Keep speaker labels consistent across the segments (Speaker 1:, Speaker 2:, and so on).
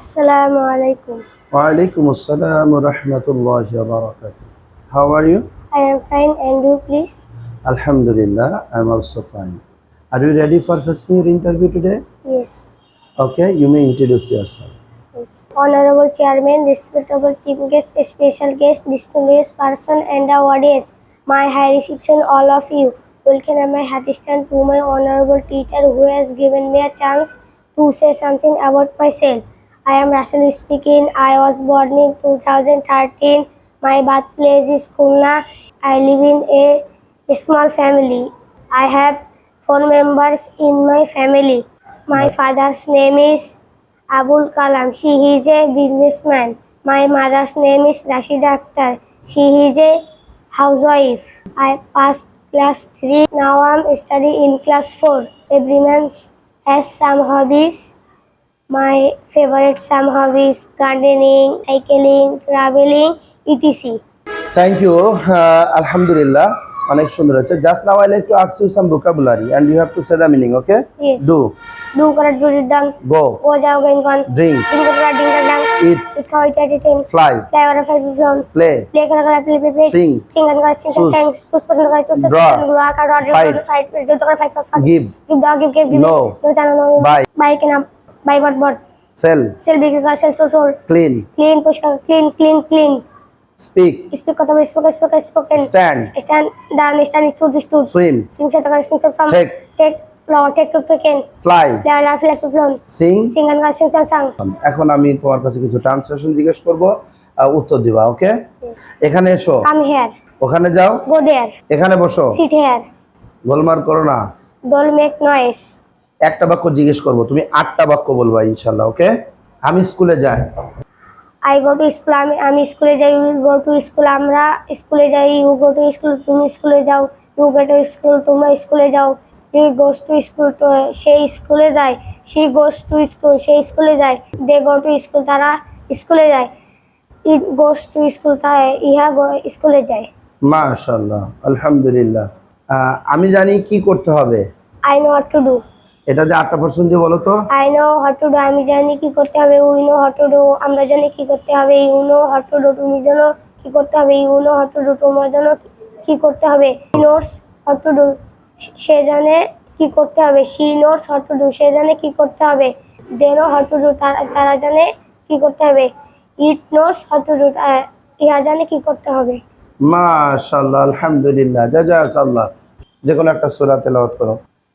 Speaker 1: Assalamu alaikum.
Speaker 2: Walaikum assalam wa rahmatullahi wa barakatuh. How are you?
Speaker 1: I am fine and you please?
Speaker 2: Alhamdulillah, I'm also fine. Are you ready for first year interview today?
Speaker 1: Yes.
Speaker 2: Okay, you may introduce yourself.
Speaker 1: yes. Honorable Chairman, respectable Chief Guest, special guest, distinguished person and the audience. My high reception, all of you. Welcome and my heart stand to my honorable teacher who has given me a chance to say something about myself. I am Russell speaking. I was born in 2013. My birthplace is Khulna. I live in a small family. I have four members in my family. My father's name is Abul Kalam. She is a businessman. My mother's name is Rashida Akhtar. She is a housewife. I passed class 3. Now I'm studying in class 4. Every man has some hobbies. My favorite some hobbies gardening, cycling, traveling, etc.
Speaker 2: Thank you. Uh, Alhamdulillah. অনেক সুন্দর হচ্ছে just now I like to ask you some vocabulary and you have to say the meaning okay
Speaker 1: Yes.
Speaker 2: Do
Speaker 1: Do kara do dang.
Speaker 2: Go
Speaker 1: Go jao gain kon.
Speaker 2: Drink
Speaker 1: Ding kara ding kara dang.
Speaker 2: Eat
Speaker 1: It kawai tati ten.
Speaker 2: Fly
Speaker 1: Fly over five zone.
Speaker 2: Play
Speaker 1: Play kara kara play play play.
Speaker 2: Sing.
Speaker 1: Sing kan kara sing
Speaker 2: Choose.
Speaker 1: sing. Choose person kara choose.
Speaker 2: Draw.
Speaker 1: Draw kara draw. Draw
Speaker 2: Fight.
Speaker 1: kara fight. Jodoh kara fight fight fight.
Speaker 2: Give
Speaker 1: Give dog give give give.
Speaker 2: No.
Speaker 1: No channel
Speaker 2: Buy
Speaker 1: what what.
Speaker 2: Sell
Speaker 1: Sell big kara sell so sold.
Speaker 2: Clean
Speaker 1: Clean push clean clean clean.
Speaker 2: Speak
Speaker 1: Speak kata boleh spoken spoken spoken.
Speaker 2: Stand
Speaker 1: Stand down stand stood stood.
Speaker 2: Swim
Speaker 1: set kara swing set some.
Speaker 2: Take.
Speaker 1: Take. Flow take to taken.
Speaker 2: Fly
Speaker 1: Fly fly fly fly fly.
Speaker 2: Singh
Speaker 1: Sing kan kara sing sang sang.
Speaker 2: এখন আমি তোমার কাছে কিছু translation জিজ্ঞেস করব উত্তর দিবা ওকে এখানে এসো
Speaker 1: Come here.
Speaker 2: ওখানে যাও
Speaker 1: Go there.
Speaker 2: এখানে বসো
Speaker 1: Sit here.
Speaker 2: গোলমার করো না
Speaker 1: Don't make noise.
Speaker 2: একটা বাক্য জিজ্ঞেস করব। তুমি আটটা বাক্য বলবা ইনশাল্লাহ ওকে? আমি স্কুলে যাই।
Speaker 1: আই গো টু স্কুল আমি আমি স্কুলে যাই ইউ গো টু স্কুল আমরা স্কুলে যাই ইউ গো টু স্কুল তুমি স্কুলে যাও ইউ গো টু স্কুল তোমরা স্কুলে যাও হি গোস টু স্কুল তো সে স্কুলে যায় সি গোস টু স্কুল সেই স্কুলে যায় দে গো টু স্কুল তারা স্কুলে যায় ইট গোস টু স্কুল তা ইহা স্কুলে যায়।
Speaker 2: মাশাল্লাহ আলহামদুলিল্লাহ। আমি জানি কি করতে হবে।
Speaker 1: I know what to do
Speaker 2: এটা যে আটটা পার্সেন্ট দিয়ে বলো তো?
Speaker 1: I know what to do আমি জানি কি করতে হবে we know what to do আমরা জানি কি করতে হবে you know what to do তুমি জানো কি করতে হবে you know what to do তোমার জানো কি করতে হবে নোটস হোয়াট টু ডু সে জানে কি করতে হবে she knows what to do সে জানে কি করতে হবে they know what to do তারা জানে কি করতে হবে it knows what to do ইহা জানে কি করতে হবে।
Speaker 2: মাশাল্লাহ আলহামদুলিল্লাহ জাজাকাল্লাহ। যে কোনো একটা সূরা তেলাওয়াত করো।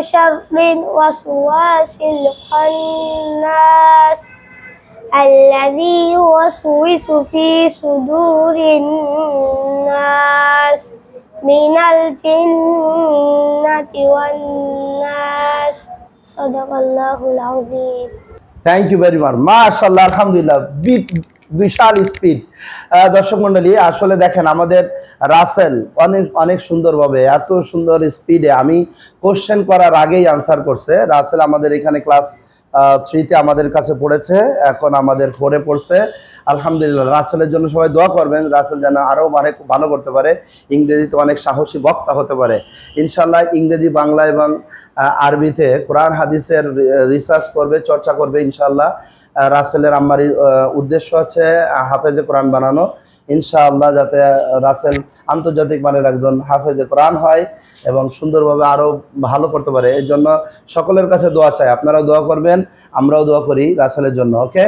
Speaker 1: وشر الوسواس الخناس الذي يوسوس في صدور الناس من الجنة والناس صدق الله العظيم
Speaker 2: Thank you very much. MashaAllah, Alhamdulillah. বিশাল স্পিড দর্শক মন্ডলী, আসলে দেখেন, আমাদের রাসেল অনেক অনেক সুন্দরভাবে, এত সুন্দর স্পিডে আমি কোশ্চেন করার আগেই আনসার করছে। রাসেল আমাদের এখানে ক্লাস থ্রিতে আমাদের কাছে পড়েছে, এখন আমাদের ফোরে পড়ছে। আলহামদুলিল্লাহ, রাসেলের জন্য সবাই দোয়া করবেন, রাসেল যেন আরও অনেক ভালো করতে পারে। ইংরেজিতে অনেক সাহসী বক্তা হতে পারে। ইনশাল্লাহ ইংরেজি, বাংলা এবং আরবিতে কোরআন, হাদিসের রিসার্চ করবে, চর্চা করবে ইনশাল্লাহ রাসেলের আম্মার উদ্দেশ্য আছে হাফেজে কোরআন বানানো। ইনশাআল্লাহ যাতে রাসেল আন্তর্জাতিক মানের একজন হাফেজে কোরআন হয় এবং সুন্দরভাবে আরও ভালো করতে পারে। এর জন্য সকলের কাছে দোয়া চাই। আপনারাও দোয়া করবেন, আমরাও দোয়া করি রাসেলের জন্য, ওকে?